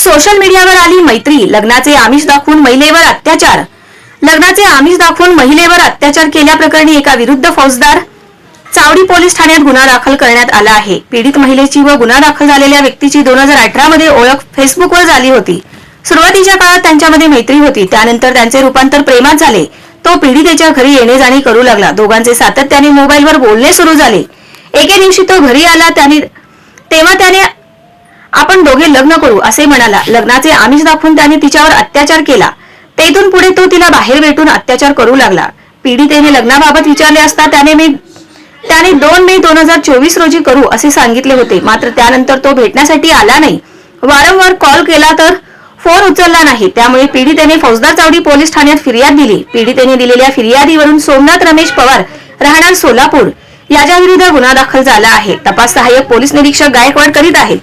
Social मीडियावर आली मैत्री. लग्नाचे आमिष दाखवून महिलेवर अत्याचार. लग्नाचे आमिष दाखवून महिलेवर अत्याचार केल्याप्रकरणी एका विरुद्ध फौजदार चावडी पोलीस ठाण्यात गुन्हा दाखल करण्यात आला आहे. पीडित महिलेची व गुन्हा दाखल झालेल्या व्यक्तीची दोन हजार अठरा मध्ये ओळख फेसबुकवर झाली होती. सुरुवातीच्या काळात त्यांच्यामध्ये मैत्री होती. त्यानंतर त्यांचे रूपांतर प्रेमात झाले. तो पीडितेच्या घरी येणे जाणे करू लागला. दोघांचे सातत्याने मोबाईलवर बोलणे सुरू झाले. एके दिवशी तो घरी आला. त्याने तेव्हा त्याने आपण दोघे लग्न करू असे म्हणाला. लग्नाचे आमिष दाखवून त्याने तिच्यावर अत्याचार केला. तेथून पुढे तो तिला बाहेर भेटून अत्याचार करू लागला. पीडितेने लग्नाबाबत विचारले असता त्याने मी त्याने दोन मे दोन हजार चोवीस रोजी करू असे सांगितले होते. मात्र त्यानंतर तो भेटण्यासाठी आला नाही. वारंवार कॉल केला तर फोन उचलला नाही. त्यामुळे पीडितेने फौजदार चावडी पोलीस ठाण्यात फिर्याद दिली. पीडितेने दिलेल्या फिर्यादीवरून सोमनाथ रमेश पवार राहणार सोलापूर. याच्या विरुद्ध गुन्हा दाखल झाला आहे. तपास सहाय्यक पोलीस निरीक्षक गायकवाड करीत आहेत.